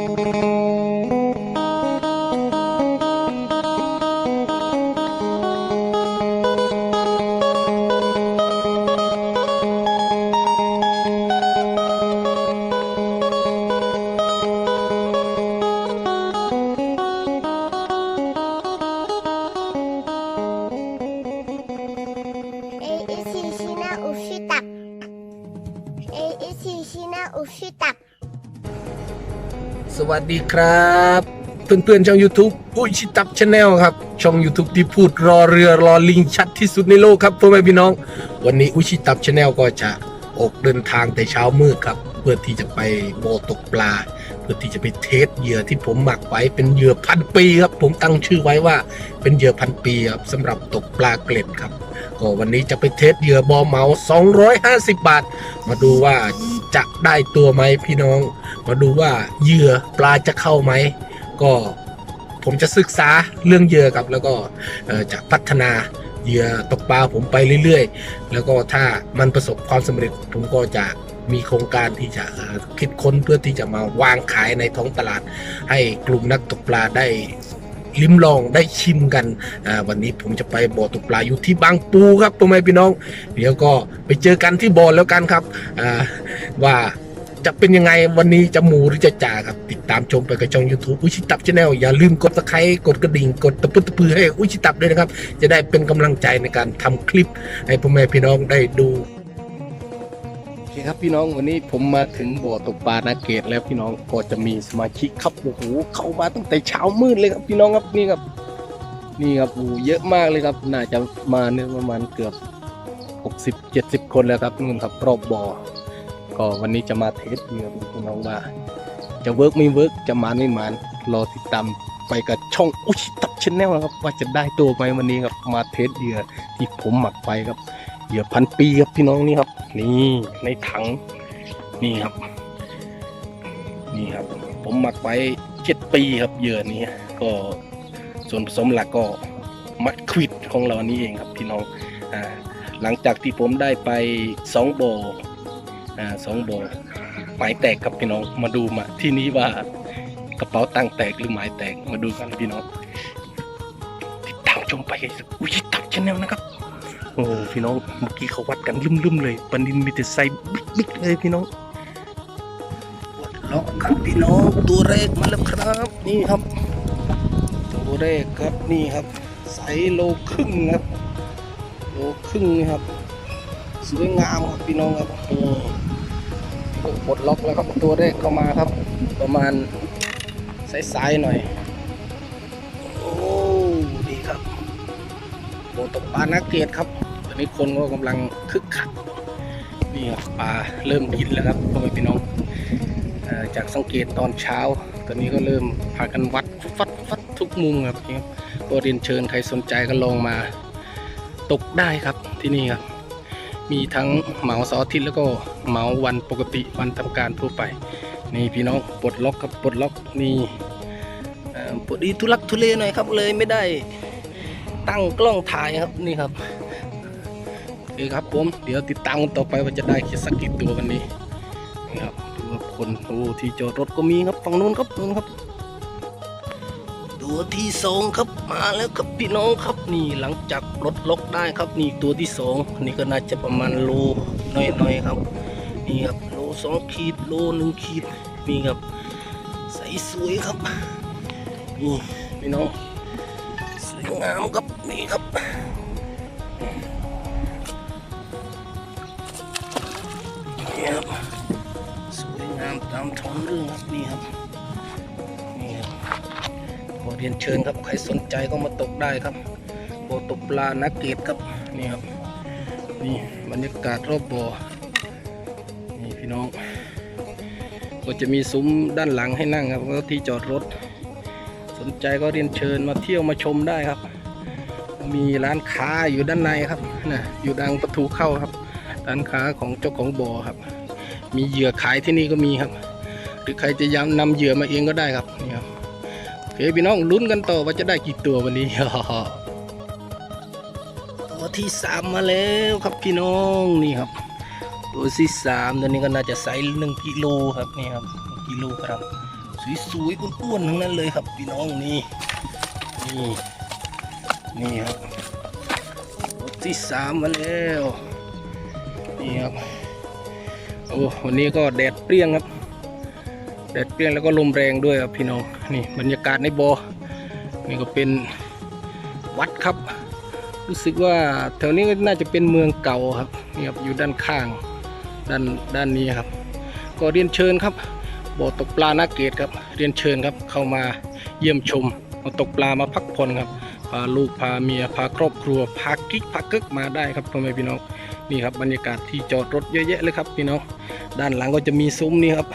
A 一七七呢？五十打。 สวัสดีครับ เพื่อนๆช่อง YouTube อุ้ยชิตับชาแนลครับ ช่อง YouTube ที่พูดรอเรือรอลิงชัดที่สุดในโลกครับพ่อแม่พี่น้อง วันนี้อุชิตับชาแนลก็จะออกเดินทางแต่เช้ามืดครับ เพื่อที่จะไปบ่อตกปลา เพื่อที่จะไปเทสเหยื่อที่ผมหมักไว้เป็นเหยื่อพันปีครับ ผมตั้งชื่อไว้ว่าเป็นเหยื่อพันปีครับสำหรับตกปลาเกล็ดครับก็วันนี้จะไปเทสเหยื่อบอเหมา250 บาท มาดูว่า จะได้ตัวไหมพี่น้อง มาดูว่าเหยื่อปลาจะเข้าไหม ก็ผมจะศึกษาเรื่องเหยื่อครับ แล้วก็จะพัฒนาเหยื่อตกปลาผมไปเรื่อยๆ แล้วก็ถ้ามันประสบความสำเร็จผมก็จะมีโครงการที่จะคิดค้นเพื่อที่จะมาวางขายในท้องตลาด ให้กลุ่มนักตกปลาได้ ลิ้มลองได้ชิมกันวันนี้ผมจะไปบ่อตกปลาอยู่ที่บางปูครับพ่อแม่พี่น้อง เดี๋ยวก็ไปเจอกันที่บ่อแล้วกันครับว่าจะเป็นยังไงวันนี้จะหมูหรือจะจ่าครับ ติดตามชมไปกับช่อง YouTube อุชิตับชาแนลอย่าลืมกดตะไคร้กดกระดิ่ง กดตะปุตะพือให้อุชิตับด้วยนะครับ จะได้เป็นกำลังใจในการทำคลิป ให้พ่อแม่พี่น้องได้ดู ครับพี่น้องวันนี้ผมมาถึงบ่อตกปลานาเกตแล้วพี่น้องก็จะมีสมาชิกครับโอ้โหเข้ามาตั้งแต่เช้ามืดเลยครับพี่น้องครับนี่ครับ นี่ครับโอ้เยอะมากเลยครับ น่าจะมาเนี่ยประมาณเกือบ 60 70 คนแล้วครับนู่นครับรอบบ่อก็วันนี้จะมาเทสเหยื่อพี่น้องว่า จะเวิร์กไม่เวิร์กจะมานไม่มานรอติดตามไปกับช่องอุชิตับชแนลนะครับว่าจะได้ตัวไหมวันนี้ครับมาเทสเหยื่อที่ผมหมักไปครับ เหยื่อพันปีครับพี่น้องนี่ครับ นี่ในถังนี่ครับ นี่ครับ ผมหมักไว้เจ็ดปีครับเหยื่อนี้ก็ส่วนผสมหลักก็มัดควิดของเรานี่เองครับพี่น้องอ่าหลังจากที่ผมได้ไปสองโบอ่าสองโบหมายแตกครับพี่น้องมาดูมาที่นี้ว่ากระเป๋าตังแตกหรือหมายแตกมาดูกันพี่น้องติดตามชมไปอุ้ยตับชแนลนะครับ โอ้พี่น้องเมื่อกี้เขาวัดกันลืมๆเลยปันดินมีแต่ไซส์บิ๊กๆเลยพี่น้องวัดล็อกครับพี่น้องตัวแรกมาแล้วครับนี่ครับ ตัวแรกครับนี่ครับไซส์โลครึ่งครับโลครึ่งนี่ครับสวยงามครับพี่น้องครับโอืมปลดล็อกแล้วครับตัวแรกเข้ามาครับ ประมาณสายๆหน่อย โตกปลานักเกตครับตอนนี้คนก็กำลังคึกคักนี่ครับปลาเริ่มกินแล้วครับพ่อแม่พี่น้องจากสังเกตตอนเช้า ตอนนี้ก็เริ่มพากันวัดฟัดฟัดทุกมุมครับนี่ครับก็เรียนเชิญใครสนใจก็ลองมาตกได้ครับที่นี่ครับ มีทั้งเหมาเสาร์อาทิตย์แล้วก็เหมาวันปกติวันทำการทั่วไป นี่พี่น้องปลดล็อกครับปลดล็อกนี่ปลดอีทุลักทุเลหน่อยครับเลยไม่ได้ ตั้งกล้องถ่ายครับนี่ครับโอเคครับผมเดี๋ยวติดตามกันต่อไปว่าจะได้คิดสักกี่ตัววันนี้นี่ครับดูว่าคนโอ้ที่จอดรถก็มีครับฝั่งนู้นครับนู้นครับ ตัวที่สองครับมาแล้วครับพี่น้องครับนี่หลังจากรถล็อกได้ครับนี่ตัวที่สองนี่ก็น่าจะประมาณโลน่อยๆครับนี่ครับโลสองขีดโลหนึ่งขีดนี่ครับใสสวยครับนี่พี่น้องสวยงามครับ นี่ครับนี่ครับสวยงามตามท้องเรื่องครับนี่ครับนี่ครับขอเรียนเชิญครับใครสนใจก็มาตกได้ครับบ่อตกปลานักเกตครับนี่ครับนี่บรรยากาศรอบบ่อนี่พี่น้อง ก็จะมีซุ้มด้านหลังให้นั่งครับแล้วก็ที่จอดรถ สนใจก็เรียนเชิญมาเที่ยวมาชมได้ครับ มีร้านค้าอยู่ด้านในครับนะอยู่ดังประตูเข้าครับ ร้านค้าของเจ้าของบ่อครับ มีเหยื่อขายที่นี่ก็มีครับ หรือใครจะย้ำนำเหยื่อมาเองก็ได้ครับนี่ครับโอเคพี่น้องลุ้นกันต่อว่าจะได้กี่ตัววันนี้ตัวที่สามมาแล้วครับพี่น้องนี่ครับตัวที่สามตัวนี้ก็น่าจะไซส์หนึ่งกิโลครับนี่ครับกิโลครับสวยๆอ้วนๆทั้งนั้นเลยครับพี่น้องนี่นี่ นี่ครับรถที่สามมาแล้วนี่ครับโอ้วันนี้ก็แดดเปรี้ยงครับ แดดเปรี้ยงแล้วก็ลมแรงด้วยครับพี่น้องนี่บรรยากาศในบอ่อนี่ก็เป็นวัดครับ รู้สึกว่าแถวนี้ก็น่าจะเป็นเมืองเก่าครับนี่ครับอยู่ด้านข้างด้านด้านนี้ครับ ก็เรียนเชิญครับบ่อตกปลานาเกตครับ เรียนเชิญครับเข้ามาเยี่ยมชมมาตกปลามาพักผ่อนครับ พาลูกพาเมียพาครอบครัวพากิ๊กพาเก๊กมาได้ครับพ่อแม่พี่น้องนี่ครับบรรยากาศที่จอดรถเยอะแยะเลยครับพี่น้องด้านหลังก็จะมีซุ้มนี่ครับ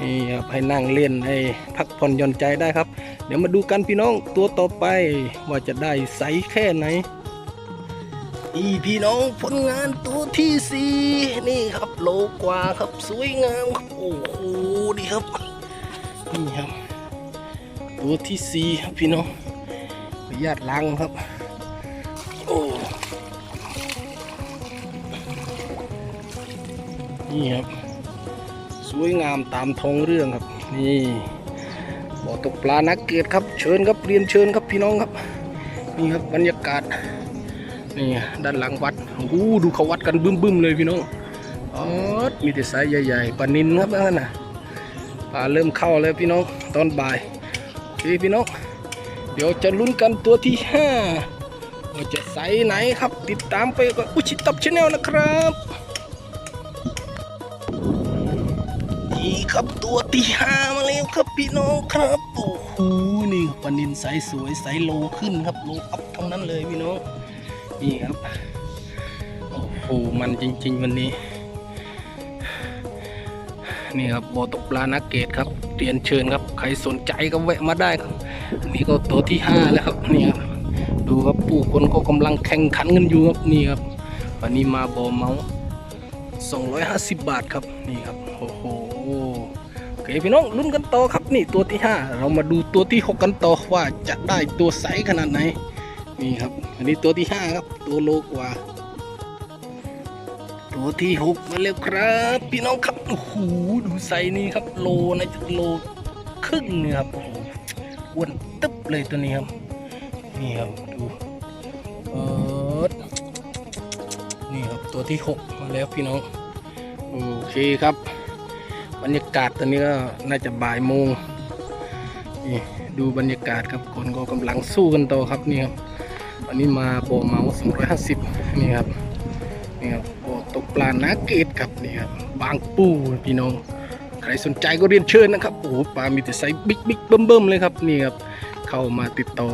นี่ครับให้นั่งเล่นให้พักผ่อนหย่อนใจได้ครับ เดี๋ยวมาดูกันพี่น้องตัวต่อไปว่าจะได้ใสแค่ไหนนี่พี่น้องผลงานตัวที่สี่นี่ครับโลกว่าครับสวยงามครับโอ้โหดีครับนี่ครับ ตัวที่สี่ครับพี่น้อง ญาตล้างครับ โอ้ นี่ครับ สวยงามตามท้องเรื่องครับ นี่บ่อตกปลานักเกตครับ เชิญครับเรียนเชิญครับพี่น้องครับ นี่ครับบรรยากาศ นี่ด้านหลังวัดโอ้ดูเขาวัดกันบึ้มๆเลยพี่น้องอ๋อมีแต่สายใหญ่ๆปลานินครับนั่นน่ะปลาเริ่มเข้าแล้วพี่น้องตอนบ่ายโอเคพี่น้อง ดี๋ยวจะลุ้นกันตัวที่ห้าว่าจะใส่ไหนครับ ติดตามไปกับอุชิตับชาแนลนะครับนี่ครับตัวที่ห้ามาแล้วครับพี่น้องครับโอ้โหนี่ปนินไซส์สวยไซส์โลขึ้นครับโลอัพทั้งนั้นเลยพี่น้องนี่ครับโอ้โหมันจริง ๆ วันนี้นี่ครับบ่อตกปลานักเกตครับเรียนเชิญครับ ใครสนใจก็แวะมาได้ครับ อันนี่ก็ตัวที่ห้าแล้วครับนี่ครับดูครับผู้คนก็กำลังแข่งขันกันอยู่ครับนี่ครับวันนี้มาบ่อเมา250 บาทครับนี่ครับโอ้โหโอเคพี่น้องลุ้นกันต่อครับนี่ตัวที่ 5 เรามาดูตัวที่ 6 กันต่อว่าจะได้ตัวไซส์ขนาดไหนนี่ครับ อันนี้ตัวที่ 5 ครับ ตัวโลกว่า ตัวที่ 6 มาแล้วครับ พี่น้องครับโอ้โหดูไซส์นี้ครับโลนะจะโลครึ่งเนี่ยครับโอ้โห อ้วนตึ๊บเลยตัวนี้ครับ นี่ครับดูเออนี่ครับตัวที่ 6 มาแล้วพี่น้อง โอเคครับ บรรยากาศตอนนี้ก็น่าจะบ่ายโมงนี่ดูบรรยากาศครับคนก็กำลังสู้กันต่อครับนี่ครับวันนี้มาโบเมาส์250นี่ครับนี่ครับโบตกปลานาเกตครับนี่ครับบางปูพี่น้อง รสนใจก็เรียนเชิญนะครับโอ้โหปลามีแต่ไซส์บิ๊กบิ๊กเบิ่มๆเลยครับนี่ครับเข้ามาติดต่อ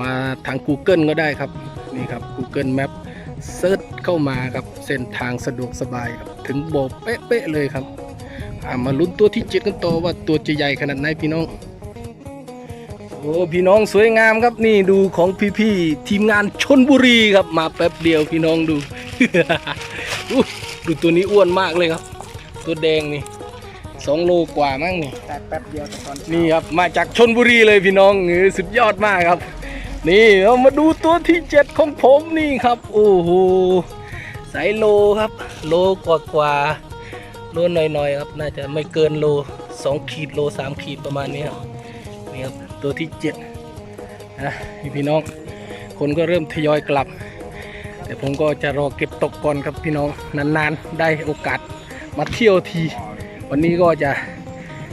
มาทาง Google ก็ได้ครับนี่ครับ Google Map เซิร์ชเข้ามาครับเส้นทางสะดวกสบายครับถึงโบอเป๊ะๆเลยครับามาลุ้นตัวที่เจ็ดกันต่อว่าตัวจะใหญ่ขนาดไหนพี่น้องโอ้พี่น้องสวยงามครับนี่ดูของพี่ๆทีมงานชนบุรีครับมาแป๊บเดียวพี่น้องดู ดูตัวนี้อ้วนมากเลยครับ ตัวแดงนี่ สองโลกว่ามั้งนี่แต่แป๊บเดียวแต่ตอนนี่ครับมาจากชนบุรีเลยพี่น้องเออสุดยอดมากครับ นี่เรามาดูตัวที่เจ็ดของผมนี่ครับ โอ้โหสายโลครับ โลกว่ากว่าๆโลหน่อยๆครับ น่าจะไม่เกินโลสองขีดโลสามขีดประมาณนี้ครับนี่ครับตัวที่เจ็ดนะพี่น้อง คนก็เริ่มทยอยกลับ แต่ผมก็จะรอเก็บตกก่อนครับพี่น้องนานๆ ได้โอกาสมาเที่ยวที วันนี้ก็จะ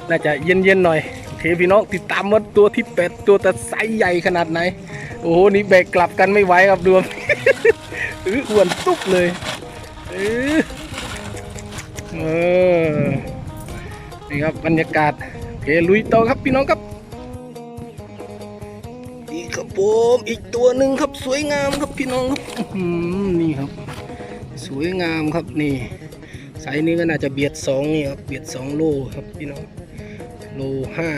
น่าจะเย็นๆหน่อยโอเคพี่น้องติดตามว่าตัวที่เป็ดตัวแต่ไซส์ใหญ่ขนาดไหน โอ้โหนี่แบกกลับกันไม่ไหวครับดวงเอออ้วนตุ๊บเลยเออเออนี่ครับบรรยากาศโอเคลุยต่อครับพี่น้องครับนี่ครับผมอีกตัวหนึ่งครับสวยงามครับพี่น้องครับอือนี่ครับ สวยงามครับนี่ ไซส์นี้ก็น่าจะเบียดสองนี่ครับเบียดสองโลครับพี่น้องโลห้า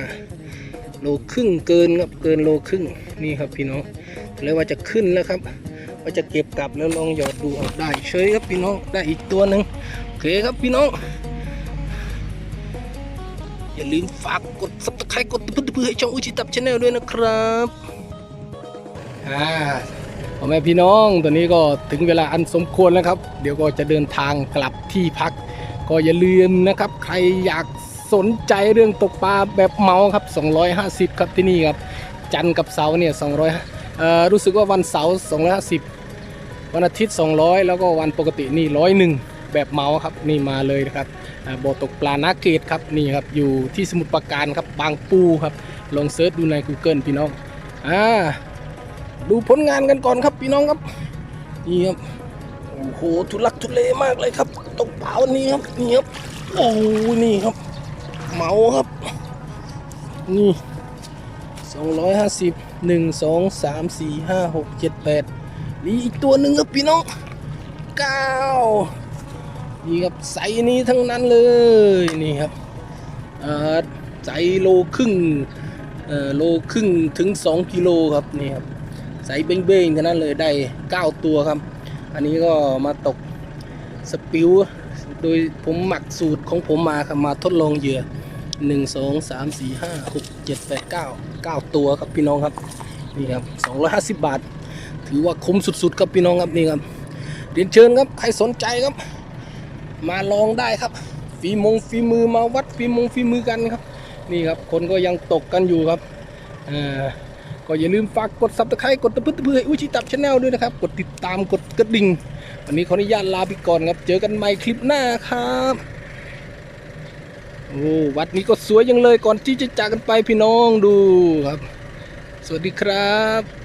โลครึ่งเกินครับเกินโลครึ่งนี่ครับพี่น้องแล้วว่าจะขึ้นแล้วครับว่าจะเก็บกลับแล้วลองหยอดดูเอาได้เฉยครับพี่น้องได้อีกตัวหนึ่งโอเคครับพี่น้องอย่าลืมฝากกด subscribe กดตึ๊ดๆให้ช่องอุชิตับชาแนลด้วยนะครับอ่า พ่อแม่พี่น้องตอนนี้ก็ถึงเวลาอันสมควรแล้วครับ เดี๋ยวก็จะเดินทางกลับที่พัก ก็อย่าลืมนะครับ ใครอยากสนใจเรื่องตกปลาแบบเมาครับ 250 ครับที่นี่ครับ จันทร์กับเสาร์เนี่ย200เอ่อรู้สึกว่าวันเสาร์250 วันอาทิตย์ 200 แล้วก็วันปกตินี่ร้อยหนึ่งแบบเมาครับนี่มาเลยนะครับบ่อตกปลานาเกตครับนี่ครับอยู่ที่สมุทรปราการครับบางปูครับลองเซิร์ชดูใน Google พี่น้องอ่า ดูผลงานกันก่อนครับพี่น้องครับนี่ครับโอ้โหทุลักทุเลมากเลยครับตกเปลาวันนี้ครับนี่ครับโอ้โหนี่ครับ เมาครับ นี่250 1 2 3 4 5 6 7 8นี่อีกตัวหนึ่งครับพี่น้องเก้านี่ครับไซส์นี้ทั้งนั้นเลยนี่ครับเอ่อไซส์โลครึ่งเออโลครึ่งถึง2กิโลครับนี่ครับ ไซส์เบ้งๆทั้งนั้นเลยได้9ตัวครับ อันนี้ก็มาตกสปิวโดยผมหมักสูตรของผมมาครับมาทดลองเหยื่อ1 2 3 4 5 6 7 8 9 9ตัวครับพี่น้องครับนี่ครับ250บาท ถือว่าคุ้มสุดๆครับพี่น้องครับนี่ครับเรียนเชิญครับใครสนใจครับ มาลองได้ครับฝีมงฝีมือมาวัดฝีมงฝีมือกันครับ นี่ครับคนก็ยังตกกันอยู่ครับอ่า ก็อย่าลืมฝากกดซับสไครต์กดตะพื้นตะพือให้อุ้ยชิตับชาแนลด้วยนะครับ กดติดตามกดกระดิ่ง วันนี้ขออนุญาตลาไปก่อนครับ เจอกันใหม่คลิปหน้าครับโอ้วัดนี้ก็สวยยังเลยก่อนที่จะจากกันไปพี่น้องดูครับ สวัสดีครับ